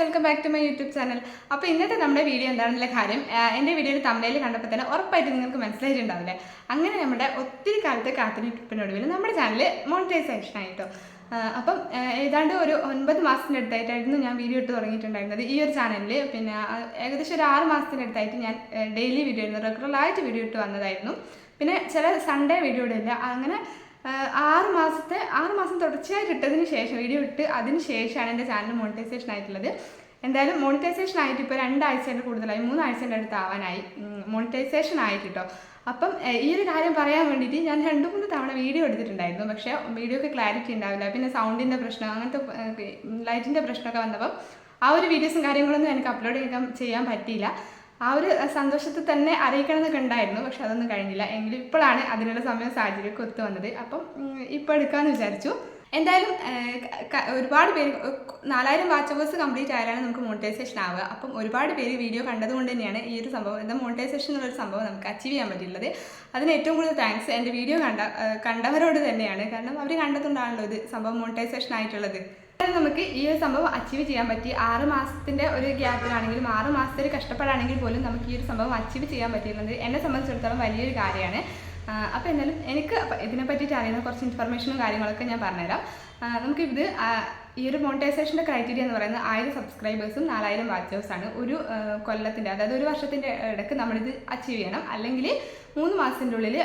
Welcome back to my YouTube channel അപ്പോൾ ഇന്നത്തെ നമ്മുടെ വീഡിയോ എന്താണെന്നുള്ള കാര്യം എന്റെ വീഡിയോയിൽ തമിഴിൽ കണ്ടപ്പോൾ തന്നെ ഉറപ്പായിട്ട് നിങ്ങൾക്ക് മനസ്സിലായിട്ടുണ്ടാവില്ലേ? അങ്ങനെ നമ്മുടെ ഒത്തിരി കാലത്തെ കാത്തിരിപ്പിനൊടുവിൽ നമ്മുടെ ചാനൽ മോണിറ്റൈസേഷൻ ആയിട്ടോ. അപ്പം ഏതാണ്ട് ഒരു ഒൻപത് മാസത്തിന്റെ അടുത്തായിട്ടായിരുന്നു ഞാൻ വീഡിയോ ഇട്ട് തുടങ്ങിയിട്ടുണ്ടായിരുന്നത്. ഈ ഒരു ചാനലിൽ പിന്നെ ഏകദേശം ഒരു ആറ് മാസത്തിന്റെ അടുത്തായിട്ട് ഞാൻ ഡെയിലി വീഡിയോ ഇടുന്നു റെഗുലറായിട്ട് വീഡിയോ ഇട്ട് വന്നതായിരുന്നു. പിന്നെ ചില സൺഡേ വീഡിയോ ഇടില്ല അങ്ങനെ ആറ് മാസത്തെ ആറ് മാസം തുടർച്ചയായിട്ട് ഇട്ടതിന് ശേഷം വീഡിയോ ഇട്ട് അതിന് ശേഷമാണ് എന്റെ ചാനൽ മോണിറ്റൈസേഷൻ ആയിട്ടുള്ളത്. എന്തായാലും മോണിറ്റൈസേഷൻ ആയിട്ട് ഇപ്പോൾ രണ്ടാഴ്ചേന്റെ കൂടുതലായി മൂന്നാഴ്ചേന്റെ അടുത്ത് ആവാനായി. മോണിറ്റൈസേഷൻ ആയിട്ട് കേട്ടോ അപ്പം ഈ ഒരു കാര്യം പറയാൻ വേണ്ടിയിട്ട് ഞാൻ രണ്ട് മൂന്ന് തവണ വീഡിയോ എടുത്തിട്ടുണ്ടായിരുന്നു. പക്ഷേ വീഡിയോക്ക് ക്ലാരിറ്റി ഉണ്ടാവില്ല. പിന്നെ സൗണ്ടിന്റെ പ്രശ്നം അങ്ങനത്തെ ലൈറ്റിന്റെ പ്രശ്നമൊക്കെ വന്നപ്പം ആ ഒരു വീഡിയോസും കാര്യങ്ങളൊന്നും എനിക്ക് അപ്ലോഡ് ചെയ്യാൻ ചെയ്യാൻ പറ്റിയില്ല. ആ ഒരു സന്തോഷത്തിൽ തന്നെ അറിയിക്കണം എന്നൊക്കെ ഉണ്ടായിരുന്നു. പക്ഷെ അതൊന്നും കഴിഞ്ഞില്ല. എങ്കിലും ഇപ്പോഴാണ് അതിനുള്ള സമയം സാഹചര്യമൊക്കെ ഒത്തു വന്നത്. അപ്പം ഇപ്പോൾ എടുക്കാമെന്ന് വിചാരിച്ചു. എന്തായാലും ഒരുപാട് പേര് നാലായിരം വാച്ച് അവേഴ്സ് കംപ്ലീറ്റ് ആയാലാണ് നമുക്ക് മോണിറ്റൈസേഷൻ ആവുക. അപ്പം ഒരുപാട് പേര് വീഡിയോ കണ്ടതുകൊണ്ട് തന്നെയാണ് ഈ ഒരു സംഭവം എന്താ മോണിറ്റൈസേഷൻ എന്നുള്ളൊരു സംഭവം നമുക്ക് അച്ചീവ് ചെയ്യാൻ പറ്റിയിട്ടുള്ളത്. അതിന് ഏറ്റവും കൂടുതൽ താങ്ക്സ്. എന്റെ വീഡിയോ കണ്ട കണ്ടവരോട് തന്നെയാണ്. കാരണം അവർ കണ്ടതുകൊണ്ടാണല്ലോ ഇത് സംഭവം മോണിറ്റൈസേഷൻ ആയിട്ടുള്ളത്. നമുക്ക് ഈ ഒരു സംഭവം അച്ചീവ് ചെയ്യാൻ പറ്റി. ആറ് മാസത്തിന്റെ ഒരു ഗ്യാപ്പിലാണെങ്കിലും ആറ് മാസത്തെ ഒരു കഷ്ടപ്പാടാണെങ്കിൽ പോലും നമുക്ക് ഈ ഒരു സംഭവം അച്ചീവ് ചെയ്യാൻ പറ്റിയിരുന്നത് എന്നെ സംബന്ധിച്ചിടത്തോളം വലിയൊരു കാര്യമാണ്. അപ്പോൾ എന്നാലും എനിക്ക് ഇതിനെ പറ്റിയിട്ട് അറിയുന്ന കുറച്ച് ഇൻഫർമേഷനും കാര്യങ്ങളൊക്കെ ഞാൻ പറഞ്ഞുതരാം. നമുക്ക് നമുക്കിത് ഈ ഒരു മോണിറ്റൈസേഷന്റെ ക്രൈറ്റീരിയ എന്ന് പറയുന്നത് ആയിരം സബ്സ്ക്രൈബേഴ്സും നാലായിരം വാച്ചേഴ്സാണ് ഒരു കൊല്ലത്തിന്റെ അതായത് ഒരു വർഷത്തിന്റെ ഇടയ്ക്ക് നമ്മളിത് അച്ചീവ് ചെയ്യണം. അല്ലെങ്കിൽ മൂന്ന് മാസത്തിന്റെ ഉള്ളിൽ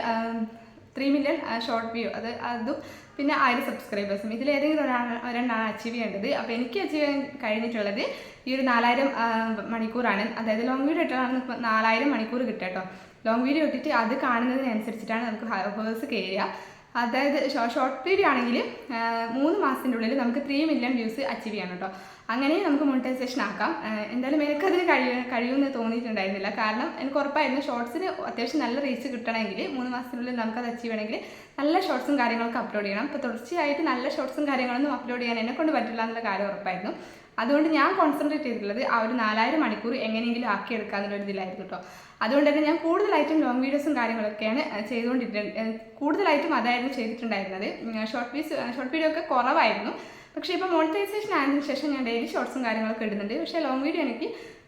ത്രീ മില്യൺ ഷോർട്ട് വ്യൂ അത് അതും പിന്നെ ആയിരം സബ്സ്ക്രൈബേഴ്സും ഇതിൽ ഏതെങ്കിലും ഒരാൾ ഒരെണ്ണമാണ് അച്ചീവ് ചെയ്യേണ്ടത്. അപ്പോൾ എനിക്ക് അച്ചീവ് ചെയ്യാൻ കഴിഞ്ഞിട്ടുള്ളത് ഈ ഒരു നാലായിരം മണിക്കൂറാണ്. അതായത് ലോങ് വീഡിയോ ഇട്ടാണ് നാലായിരം മണിക്കൂർ കിട്ടുക കേട്ടോ. ലോങ് വീഡിയോ ഇട്ടിട്ട് അത് കാണുന്നതിനനുസരിച്ചിട്ടാണ് നമുക്ക് ഹവേഴ്സ് കയറുക അതായത് ഷോർട്ട് വീഡിയോ ആണെങ്കിൽ മൂന്ന് മാസത്തിന്റെ ഉള്ളിൽ നമുക്ക് ത്രീ മില്യൺ വ്യൂസ് അച്ചീവ് ചെയ്യണം കേട്ടോ. അങ്ങനെ നമുക്ക് മോണിറ്റൈസേഷൻ ആക്കാം. എന്തായാലും എനിക്കതിന് കഴിയ കഴിയുമെന്ന് തോന്നിയിട്ടുണ്ടായിരുന്നില്ല. കാരണം എനിക്ക് ഉറപ്പായിരുന്നു ഷോർട്സിന് അത്യാവശ്യം നല്ല റീച്ച് കിട്ടണമെങ്കിൽ മൂന്ന് മാസത്തിനുള്ളിൽ നമുക്കത് അച്ചീവ് ചെയ്യണമെങ്കിൽ നല്ല ഷോർട്സും കാര്യങ്ങളൊക്കെ അപ്ലോഡ് ചെയ്യണം. അപ്പോൾ തുടർച്ചയായിട്ട് നല്ല ഷോർട്സും കാര്യങ്ങളൊന്നും അപ്ലോഡ് ചെയ്യാൻ എന്നെ കൊണ്ട് പറ്റില്ല എന്നുള്ള കാര്യം ഉറപ്പായിരുന്നു. അതുകൊണ്ട് ഞാൻ കോൺസെൻട്രേറ്റ് ചെയ്തിട്ടുള്ളത് ആ ഒരു നാലായിരം മണിക്കൂർ എങ്ങനെയെങ്കിലും ആക്കി എടുക്കുക എന്നുള്ളൊരു ഇതിലായിരുന്നു കേട്ടോ അതുകൊണ്ട് തന്നെ ഞാൻ കൂടുതലായിട്ടും ലോങ് വീഡിയോസും കാര്യങ്ങളൊക്കെയാണ് ചെയ്തുകൊണ്ടിരുന്നത് കൂടുതലായിട്ടും അതായിരുന്നു ചെയ്തിട്ടുണ്ടായിരുന്നത്. ഷോർട്ട് വീസ് ഷോർട്ട് വീഡിയോ ഒക്കെ കുറവായിരുന്നു. പക്ഷേ ഇപ്പോൾ മോണിറ്റൈസേഷൻ ആയതിനു ശേഷം ഞാൻ ഡെയിലി ഷോർട്സും കാര്യങ്ങളൊക്കെ ഇടുന്നുണ്ട്. പക്ഷേ ലോങ് വീഡിയോ എനിക്ക്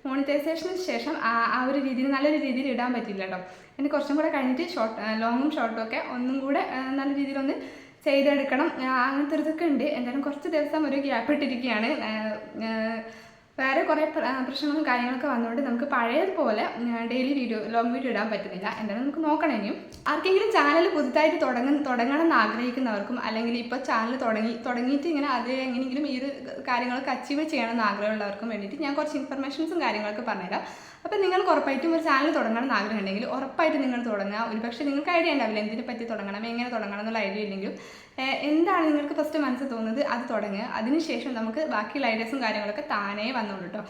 മോണിറ്റൈസേഷന് ശേഷം ആ ഒരു രീതിയിൽ നല്ലൊരു രീതിയിൽ ഇടാൻ പറ്റില്ല കേട്ടോ. എനിക്ക് കുറച്ചും കൂടെ കഴിഞ്ഞിട്ട് ഷോർട്ട് ലോങ്ങും ഷോർട്ടും ഒക്കെ ഒന്നും കൂടെ നല്ല രീതിയിലൊന്ന് ചെയ്തെടുക്കണം. അങ്ങനത്തെ ഒരു ഇതൊക്കെ ഉണ്ട്. എന്തായാലും കുറച്ച് ദിവസം ഒരു ഗ്യാപ്പ് ഇട്ടിരിക്കുകയാണ്. വേറെ കുറേ പ്രശ്നങ്ങളും കാര്യങ്ങളൊക്കെ വന്നുകൊണ്ട് നമുക്ക് പഴയതുപോലെ ഡെയിലി വീഡിയോ ലോങ് വീഡിയോ ഇടാൻ പറ്റുന്നില്ല. എന്തായാലും നമുക്ക് നോക്കണമെങ്കിൽ ആർക്കെങ്കിലും ചാനൽ പുതുതായിട്ട് തുടങ്ങ തുടങ്ങണം എന്ന് ആഗ്രഹിക്കുന്നവർക്കും അല്ലെങ്കിൽ ഇപ്പോൾ ചാനൽ തുടങ്ങി തുടങ്ങിയിട്ട് ഇങ്ങനെ അത് എങ്ങനെയെങ്കിലും ഈ ഒരു കാര്യങ്ങളൊക്കെ അച്ചീവ് ചെയ്യണം എന്ന് ആഗ്രഹമുള്ളവർക്കും വേണ്ടിയിട്ട് ഞാൻ കുറച്ച് ഇൻഫർമേഷൻസും കാര്യങ്ങളൊക്കെ പറഞ്ഞുതരാം. അപ്പോൾ നിങ്ങൾക്ക് ഉറപ്പായിട്ടും ഒരു ചാനൽ തുടങ്ങണം എന്ന് ആഗ്രഹം ഉണ്ടെങ്കിൽ ഉറപ്പായിട്ട് നിങ്ങൾ തുടങ്ങുക. ഒരുപക്ഷെ നിങ്ങൾക്ക് ഐഡിയ ഉണ്ടാവില്ല എന്തിനെ പറ്റി തുടങ്ങണം എങ്ങനെ തുടങ്ങണം എന്നുള്ള ഐഡിയ ഇല്ലെങ്കിലും എന്താണ് നിങ്ങൾക്ക് ഫസ്റ്റ് മനസ്സിൽ തോന്നുന്നത്? അത് തുടങ്ങുക അതിനുശേഷം നമുക്ക് ബാക്കിയുള്ള ഐഡിയാസും കാര്യങ്ങളൊക്കെ താനേ വന്നോളൂ കേട്ടോ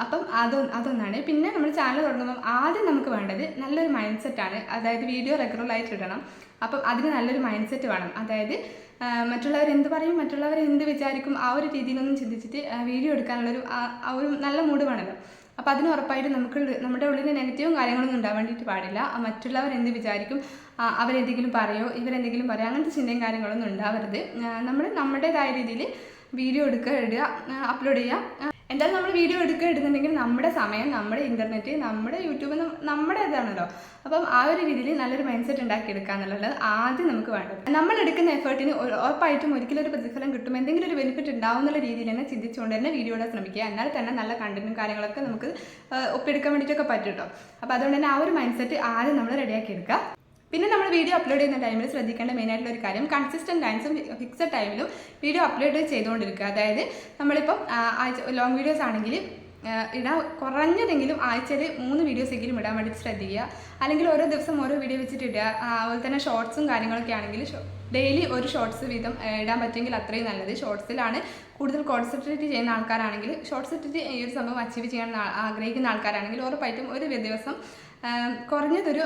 അപ്പം അത് അതൊന്നാണ്. പിന്നെ നമ്മൾ ചാനൽ തുടങ്ങുമ്പോൾ ആദ്യം നമുക്ക് വേണ്ടത് നല്ലൊരു മൈൻഡ് സെറ്റാണ് അതായത് വീഡിയോ റെഗുലറായിട്ട് ഇടണം. അപ്പം അതിന് നല്ലൊരു മൈൻഡ് സെറ്റ് വേണം. അതായത് മറ്റുള്ളവർ എന്ത് പറയും മറ്റുള്ളവർ എന്ത് വിചാരിക്കും ആ ഒരു രീതിയിലൊന്നും ചിന്തിച്ചിട്ട് വീഡിയോ എടുക്കാനുള്ളൊരു ആ- ഒരു നല്ല മൂഡ് വേണമല്ലോ അപ്പോൾ അതിന് ഉറപ്പായിട്ടും നമുക്ക് നമ്മുടെ ഉള്ളിൽ നെഗറ്റീവും കാര്യങ്ങളൊന്നും ഉണ്ടാവാൻ വേണ്ടിയിട്ട് പാടില്ല. മറ്റുള്ളവർ എന്ത് വിചാരിക്കും അവരെന്തെങ്കിലും പറയോ ഇവരെന്തെങ്കിലും പറയോ അങ്ങനത്തെ ചിന്തയും കാര്യങ്ങളൊന്നും ഉണ്ടാവരുത്. നമ്മൾ നമ്മുടേതായ രീതിയിൽ വീഡിയോ എടുക്കുക ഇടുക അപ്ലോഡ് ചെയ്യുക. എന്തായാലും നമ്മൾ വീഡിയോ എടുക്കുക ഇടുന്നുണ്ടെങ്കിൽ നമ്മുടെ സമയം നമ്മുടെ ഇന്റർനെറ്റ് നമ്മുടെ യൂട്യൂബ് നമ്മുടെ ഇതാണല്ലോ. അപ്പം ആ ഒരു രീതിയിൽ നല്ലൊരു മൈൻഡ് സെറ്റ് ഉണ്ടാക്കി എടുക്കുക എന്നുള്ളത് ആദ്യം നമുക്ക് വേണ്ടത്. നമ്മൾ എടുക്കുന്ന എഫേർട്ടിന് ഉറപ്പായിട്ടും ഒരിക്കലും ഒരു പ്രതിഫലം കിട്ടും. എന്തെങ്കിലും ഒരു ബെനിഫിറ്റ് ഉണ്ടാവും എന്നുള്ള രീതിയിൽ തന്നെ ചിന്തിച്ചുകൊണ്ട് തന്നെ വീഡിയോ ഇടാൻ ശ്രമിക്കുക. എന്നാൽ തന്നെ നല്ല കണ്ടന്റും കാര്യങ്ങളൊക്കെ നമുക്ക് ഒപ്പിയെടുക്കാൻ വേണ്ടിയിട്ടൊക്കെ പറ്റും കേട്ടോ അപ്പോൾ അതുകൊണ്ട് തന്നെ ആ ഒരു മൈൻഡ് സെറ്റ് ആദ്യം നമ്മൾ റെഡിയാക്കി എടുക്കുക. പിന്നെ നമ്മൾ വീഡിയോ അപ്ലോഡ് ചെയ്യുന്ന ടൈമിൽ ശ്രദ്ധിക്കേണ്ട മെയിൻ ആയിട്ടുള്ള ഒരു കാര്യം കൺസിസ്റ്റന്റ് ടൈംസും ഫിക്സഡ് ടൈമിലും വീഡിയോ അപ്ലോഡ് ചെയ്തുകൊണ്ടിരിക്കുക. അതായത് നമ്മളിപ്പം ലോങ് വീഡിയോസ് ആണെങ്കിൽ ഇടാൻ കുറഞ്ഞതെങ്കിലും ആഴ്ചയിൽ മൂന്ന് വീഡിയോസ് എങ്കിലും ഇടാൻ വേണ്ടി ശ്രദ്ധിക്കുക. അല്ലെങ്കിൽ ഓരോ ദിവസം ഓരോ വീഡിയോ വെച്ചിട്ട് ഇടുക. അതുപോലെ തന്നെ ഷോർട്സും കാര്യങ്ങളൊക്കെ ആണെങ്കിൽ ഡെയിലി ഒരു ഷോർട്സ് വീതം ഇടാൻ പറ്റുമെങ്കിൽ അത്രയും നല്ലത്. ഷോർട്സിലാണ് കൂടുതൽ കോൺസെൻട്രേറ്റ് ചെയ്യുന്ന ആൾക്കാരാണെങ്കിൽ ഷോർട്സ് ഇട്ടിട്ട് ഈ ഒരു സംഭവം അച്ചീവ് ചെയ്യാൻ ആഗ്രഹിക്കുന്ന ആൾക്കാരാണെങ്കിൽ ഉറപ്പായിട്ടും ഒരു ദിവസം കുറഞ്ഞതൊരു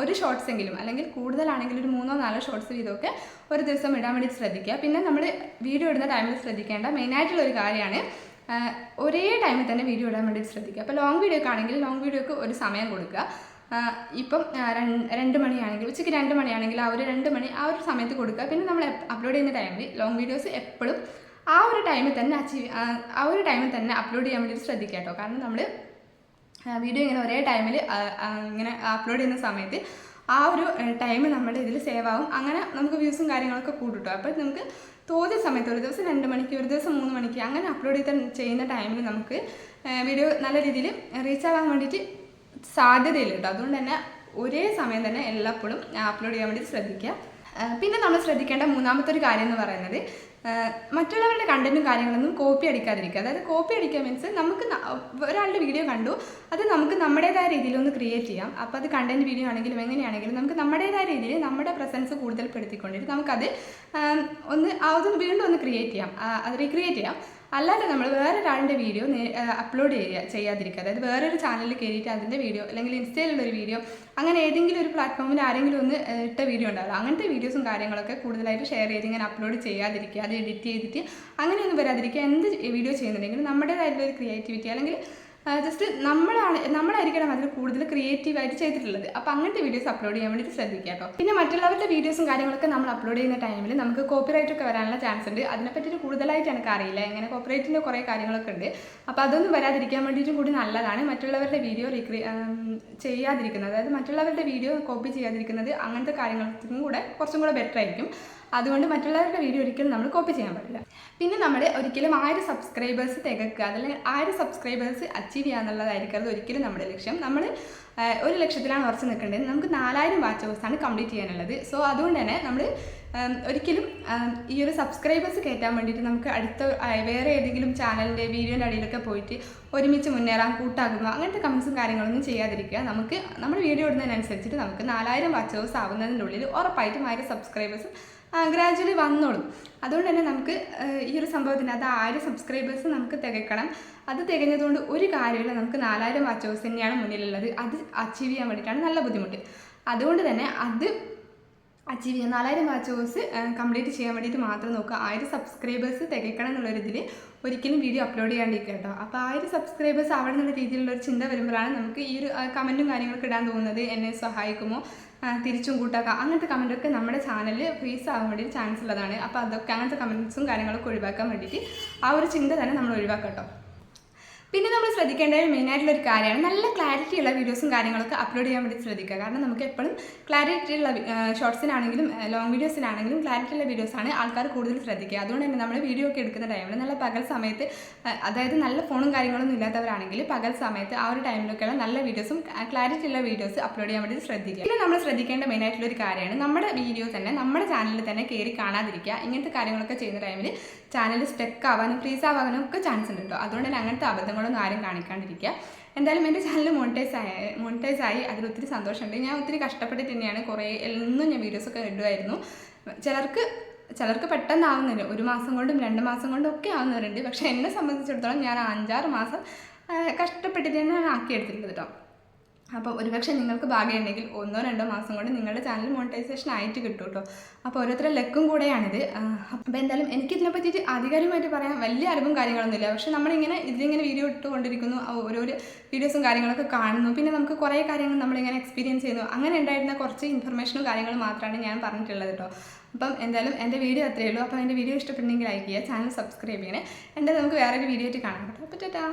ഒരു ഷോർട്സ് എങ്കിലും അല്ലെങ്കിൽ കൂടുതലാണെങ്കിൽ ഒരു മൂന്നോ നാലോ ഷോർട്സ് വീതമൊക്കെ ഒരു ദിവസം ഇടാൻ വേണ്ടി ശ്രദ്ധിക്കുക. പിന്നെ നമ്മൾ വീഡിയോ ഇടുന്ന ടൈമിൽ ശ്രദ്ധിക്കേണ്ട മെയിനായിട്ടുള്ള ഒരു കാര്യമാണ് ഒരേ ടൈമിൽ തന്നെ വീഡിയോ ഇടാൻ വേണ്ടി ശ്രദ്ധിക്കുക. അപ്പോൾ ലോങ് വീഡിയോ ഒക്കെ ആണെങ്കിൽ ലോങ് വീഡിയോക്ക് ഒരു സമയം കൊടുക്കുക. ഇപ്പം രണ്ട് മണിയാണെങ്കിൽ ഉച്ചയ്ക്ക് രണ്ട് മണിയാണെങ്കിൽ ആ ഒരു രണ്ട് മണി ആ ഒരു സമയത്ത് കൊടുക്കുക. പിന്നെ നമ്മൾ അപ്ലോഡ് ചെയ്യുന്ന ടൈമിൽ ലോങ് വീഡിയോസ് എപ്പോഴും ആ ഒരു ടൈമിൽ തന്നെ അച്ചീവ് ആ ഒരു ടൈമിൽ തന്നെ അപ്ലോഡ് ചെയ്യാൻ വേണ്ടിയിട്ട് ശ്രദ്ധിക്കുക കേട്ടോ. കാരണം നമ്മൾ വീഡിയോ ഇങ്ങനെ ഒരേ ടൈമിൽ ഇങ്ങനെ അപ്ലോഡ് ചെയ്യുന്ന സമയത്ത് ആ ഒരു ടൈം നമ്മുടെ ഇതിൽ സേവ് ആവും. അങ്ങനെ നമുക്ക് വ്യൂസും കാര്യങ്ങളൊക്കെ കൂടും കേട്ടോ അപ്പോൾ നമുക്ക് തോന്നിയ സമയത്ത് ഒരു ദിവസം രണ്ട് മണിക്ക് ഒരു ദിവസം മൂന്ന് മണിക്ക് അങ്ങനെ അപ്ലോഡ് ചെയ്ത് ചെയ്യുന്ന ടൈമിൽ നമുക്ക് വീഡിയോ നല്ല രീതിയിൽ റീച്ച് ആവാൻ വേണ്ടിയിട്ട് സാധ്യതയില്ല കേട്ടോ. അതുകൊണ്ട് തന്നെ ഒരേ സമയം തന്നെ എല്ലായ്പ്പോഴും അപ്ലോഡ് ചെയ്യാൻ വേണ്ടി ശ്രദ്ധിക്കുക. പിന്നെ നമ്മൾ ശ്രദ്ധിക്കേണ്ട മൂന്നാമത്തെ ഒരു കാര്യം എന്ന് പറയുന്നത് മറ്റുള്ളവരുടെ കണ്ടന്റും കാര്യങ്ങളൊന്നും കോപ്പി അടിക്കാതിരിക്കുക. അതായത് കോപ്പി അടിക്കുക മീൻസ് നമുക്ക് ഒരാളുടെ വീഡിയോ കണ്ടു അത് നമുക്ക് നമ്മുടേതായ രീതിയിൽ ഒന്ന് ക്രിയേറ്റ് ചെയ്യാം. അപ്പോൾ അത് കണ്ടന്റ് വീഡിയോ ആണെങ്കിലും എങ്ങനെയാണെങ്കിലും നമുക്ക് നമ്മുടേതായ രീതിയിൽ നമ്മുടെ പ്രസൻസ് കൂടുതൽ പെടുത്തിക്കൊണ്ടിട്ട് നമുക്കത് ഒന്ന് അതൊന്ന് വീണ്ടും ഒന്ന് ക്രിയേറ്റ് ചെയ്യാം. അത് റീക്രിയേറ്റ് ചെയ്യാം. അല്ലാതെ നമ്മൾ വേറൊരാളുടെ വീഡിയോ അപ്ലോഡ് ചെയ്യുക ചെയ്യാതിരിക്കുക. അതായത് വേറൊരു ചാനലിൽ കയറിയിട്ട് അതിന്റെ വീഡിയോ അല്ലെങ്കിൽ ഇൻസ്റ്റയിലുള്ളൊരു വീഡിയോ അങ്ങനെ ഏതെങ്കിലും ഒരു പ്ലാറ്റ്ഫോമിൽ ആരെങ്കിലും ഒന്ന് ഇട്ട വീഡിയോ ഉണ്ടാവില്ല അങ്ങനത്തെ വീഡിയോസും കാര്യങ്ങളൊക്കെ കൂടുതലായിട്ട് ഷെയർ ചെയ്ത് ഇങ്ങനെ അപ്ലോഡ് ചെയ്യാതിരിക്കുക. അത് എഡിറ്റ് ചെയ്തിട്ട് അങ്ങനെയൊന്നും വരാതിരിക്കുക. എന്ത് വീഡിയോ ചെയ്യുന്നുണ്ടെങ്കിലും നമ്മുടേതായിട്ടുള്ള ഒരു ക്രിയേറ്റിവിറ്റി അല്ലെങ്കിൽ ജസ്റ്റ് നമ്മളാണ് നമ്മളായിരിക്കണം അതിൽ കൂടുതൽ ക്രിയേറ്റീവായിട്ട് ചെയ്തിട്ടുള്ളത്. അപ്പോൾ അങ്ങനത്തെ വീഡിയോസ് അപ്ലോഡ് ചെയ്യാൻ വേണ്ടി ശ്രദ്ധിക്കുക കേട്ടോ പിന്നെ മറ്റുള്ളവരുടെ വീഡിയോസും കാര്യങ്ങളൊക്കെ നമ്മൾ അപ്ലോഡ് ചെയ്യുന്ന ടൈമിൽ നമുക്ക് കോപ്പിറൈറ്റ് ഒക്കെ വരാനുള്ള ചാൻസ് ഉണ്ട്. അതിനെപ്പറ്റി കൂടുതലായിട്ട് എനിക്ക് അറിയില്ല. ഇങ്ങനെ കോപ്പിറൈറ്റിന്റെ കുറേ കാര്യങ്ങളൊക്കെ ഉണ്ട്. അപ്പോൾ അതൊന്നും വരാതിരിക്കാൻ വേണ്ടിയിട്ടും കൂടി നല്ലതാണ്. മറ്റുള്ളവരുടെ വീഡിയോ റീക്രി ചെയ്യാതിരിക്കുന്നത്. അതായത് മറ്റുള്ളവരുടെ വീഡിയോ കോപ്പി ചെയ്യാതിരിക്കുന്നത് അങ്ങനത്തെ കാര്യങ്ങൾക്കും കൂടെ കുറച്ചും കൂടെ ബെറ്റർ ആയിരിക്കും. അതുകൊണ്ട് മറ്റുള്ളവരുടെ വീഡിയോ ഒരിക്കലും നമ്മൾ കോപ്പി ചെയ്യാൻ പാടില്ല. പിന്നെ നമ്മൾ ഒരിക്കലും ആയിരം സബ്സ്ക്രൈബേഴ്സ് തികക്കുക അതല്ലെങ്കിൽ ആയിരം സബ്സ്ക്രൈബേഴ്സ് അച്ചീവ് ചെയ്യുക എന്നുള്ളതായിരിക്കും അത് ഒരിക്കലും നമ്മുടെ ലക്ഷ്യം. നമ്മൾ ഒരു ലക്ഷത്തിലാണ് ഉറച്ച് നിൽക്കേണ്ടത്. നമുക്ക് നാലായിരം വാച്ച് ഹവേഴ്സാണ് കംപ്ലീറ്റ് ചെയ്യാനുള്ളത്. സോ അതുകൊണ്ട് തന്നെ നമ്മൾ ഒരിക്കലും ഈ ഒരു സബ്സ്ക്രൈബേഴ്സ് കയറ്റാൻ വേണ്ടിയിട്ട് നമുക്ക് അടുത്ത വേറെ ഏതെങ്കിലും ചാനലിന്റെ വീഡിയോന്റെ അടിയിലൊക്കെ പോയിട്ട് ഒരുമിച്ച് മുന്നേറാൻ കൂട്ടാകുക അങ്ങനത്തെ കമൻസും കാര്യങ്ങളൊന്നും ചെയ്യാതിരിക്കുക. നമുക്ക് നമ്മുടെ വീഡിയോ ഇടുന്നതിനനുസരിച്ചിട്ട് നമുക്ക് നാലായിരം വാച്ച് ഹവേഴ്സ് ആവുന്നതിന്റെ ഉള്ളിൽ ഉറപ്പായിട്ടും ആയിരം സബ്സ്ക്രൈബേഴ്സ് ഗ്രാജുവലി വന്നോളും. അതുകൊണ്ട് തന്നെ നമുക്ക് ഈ ഒരു സംഭവത്തിന് അത് ആയിരം സബ്സ്ക്രൈബേഴ്സ് നമുക്ക് തികക്കണം അത് തികഞ്ഞതുകൊണ്ട് ഒരു കാര്യമില്ല. നമുക്ക് നാലായിരം വാച്ച് ഹവേഴ്സ് തന്നെയാണ് മുന്നിലുള്ളത്. അത് അച്ചീവ് ചെയ്യാൻ വേണ്ടിയിട്ടാണ് നല്ല ബുദ്ധിമുട്ട്. അതുകൊണ്ട് തന്നെ അത് അച്ചീവ് ചെയ്യാൻ നാലായിരം വാച്ച് കംപ്ലീറ്റ് ചെയ്യാൻ വേണ്ടിയിട്ട് മാത്രം നോക്കുക. ആയിരം സബ്സ്ക്രൈബേഴ്സ് തികയ്ക്കണം എന്നുള്ളൊരിതിൽ ഒരിക്കലും വീഡിയോ അപ്ലോഡ് ചെയ്യാണ്ടിരിക്കുക കേട്ടോ. അപ്പോൾ ആയിരം സബ്സ്ക്രൈബേഴ്സ് അവിടെ എന്നുള്ള രീതിയിലുള്ള ഒരു ചിന്ത വരുമ്പോഴാണ് നമുക്ക് ഈ ഒരു കമന്റും കാര്യങ്ങളൊക്കെ ഇടാൻ തോന്നുന്നത്. എന്നെ സഹായിക്കുമോ? തിരിച്ചും കൂട്ടാക്കാം. അങ്ങനത്തെ കമന്റൊക്കെ നമ്മുടെ ചാനലിൽ ഫ്രീസ് ആകാൻ വേണ്ടി ചാൻസ് ഉള്ളതാണ്. അപ്പോൾ അതൊക്കെ അങ്ങനത്തെ കമന്റ്സും കാര്യങ്ങളൊക്കെ ഒഴിവാക്കാൻ വേണ്ടിയിട്ട് ആ ഒരു ചിന്ത തന്നെ നമ്മൾ ഒഴിവാക്കട്ടോ. കേട്ടോ പിന്നെ നമ്മൾ ശ്രദ്ധിക്കേണ്ട മെയിനായിട്ടുള്ള ഒരു കാര്യമാണ്. നല്ല ക്ലാരിറ്റി ഉള്ള വീഡിയോസും കാര്യങ്ങളൊക്കെ അപ്ലോഡ് ചെയ്യാൻ വേണ്ടി ശ്രദ്ധിക്കുക. കാരണം നമുക്ക് എപ്പോഴും ക്ലാരിറ്റി ഉള്ള ഷോർട്സിനാണെങ്കിലും ലോങ് വീഡിയോസിനാണെങ്കിലും ക്ലാരിറ്റി ഉള്ള വീഡിയോസാണ് ആൾക്കാർ കൂടുതൽ ശ്രദ്ധിക്കുക. അതുകൊണ്ട് തന്നെ നമ്മൾ വീഡിയോ ഒക്കെ എടുക്കുന്ന ടൈമിൽ നല്ല പകൽ സമയത്ത് അതായത് നല്ല ഫോണും കാര്യങ്ങളൊന്നും ഇല്ലാത്തവരാണെങ്കിൽ പകൽ സമയത്ത് ആ ഒരു ടൈമിലൊക്കെയുള്ള നല്ല വീഡിയോസും ക്ലാരിറ്റി ഉള്ള വീഡിയോസ് അപ്ലോഡ് ചെയ്യാൻ വേണ്ടി ശ്രദ്ധിക്കുക. പിന്നെ നമ്മൾ ശ്രദ്ധിക്കേണ്ട മെയിനായിട്ടുള്ള ഒരു കാര്യമാണ്. നമ്മുടെ വീഡിയോ തന്നെ നമ്മുടെ ചാനലിൽ തന്നെ കയറി കാണാതിരിക്കുക. ഇങ്ങനത്തെ കാര്യങ്ങളൊക്കെ ചെയ്യുന്ന ടൈമിൽ ചാനൽ സ്റ്റക്ക് ആവാനും ഫ്രീസ് ആവാനും ഒക്കെ ചാൻസ് ഉണ്ട് കേട്ടോ അതുകൊണ്ട് തന്നെ അങ്ങനത്തെ അബദ്ധങ്ങളൊന്നും ആരും കാണിക്കാണ്ടിരിക്കുക. എന്തായാലും എന്റെ ചാനൽ മോണിറ്റൈസ് ആയ മോണിറ്റൈസ് ആയി. അതിൽ ഒത്തിരി സന്തോഷമുണ്ട്. ഞാൻ ഒത്തിരി കഷ്ടപ്പെട്ടിട്ട് തന്നെയാണ് കുറേ എന്നും ഞാൻ വീഡിയോസൊക്കെ ഇടുമായിരുന്നു. ചിലർക്ക് ചിലർക്ക് പെട്ടെന്നാവുന്നില്ല. ഒരു മാസം കൊണ്ടും രണ്ട് മാസം കൊണ്ടും ഒക്കെ ആവുന്നവരുണ്ട്. പക്ഷേ എന്നെ സംബന്ധിച്ചിടത്തോളം ഞാൻ അഞ്ചാറ് മാസം കഷ്ടപ്പെട്ടിട്ട് തന്നെയാണ് ആക്കിയെടുത്തിട്ടുള്ളത് കേട്ടോ അപ്പോൾ ഒരുപക്ഷെ നിങ്ങൾക്ക് ഭാഗ്യമുണ്ടെങ്കിൽ ഒന്നോ രണ്ടോ മാസം കൊണ്ട് നിങ്ങളുടെ ചാനൽ മോണിറ്റൈസേഷൻ ആയിട്ട് കിട്ടും കേട്ടോ. അപ്പോൾ ഓരോരുത്തരുടെ ലക്കും കൂടെയാണിത്. അപ്പോൾ എന്തായാലും എനിക്കിതിനെ പറ്റിയിട്ട് ആധികാരികമായിട്ട് പറയാൻ വലിയ അറിവും കാര്യങ്ങളൊന്നുമില്ല പക്ഷേ നമ്മളിങ്ങനെ ഇതിലിങ്ങനെ വീഡിയോ ഇട്ടുകൊണ്ടിരിക്കുന്നു. ഓരോ ഓരോരോ വീഡിയോസും കാര്യങ്ങളൊക്കെ കാണുന്നു. പിന്നെ നമുക്ക് കുറേ കാര്യങ്ങൾ നമ്മളിങ്ങനെ എക്സ്പീരിയൻസ് ചെയ്യുന്നു. അങ്ങനെ ഉണ്ടായിരുന്ന കുറച്ച് ഇൻഫർമേഷനും കാര്യങ്ങളും മാത്രമാണ് ഞാൻ പറഞ്ഞിട്ടുള്ളത് കേട്ടോ. അപ്പം എന്തായാലും എന്റെ വീഡിയോ അത്രയേ ഉള്ളൂ. അപ്പോൾ എന്റെ വീഡിയോ ഇഷ്ടപ്പെട്ടെങ്കിൽ ലൈക്ക് ചെയ്യുക ചാനൽ സബ്സ്ക്രൈബ് ചെയ്യണേ. എന്റെ നമുക്ക് വേറൊരു വീഡിയോ ആയിട്ട് കാണാം കേട്ടോ. അപ്പോൾ ടാറ്റാ.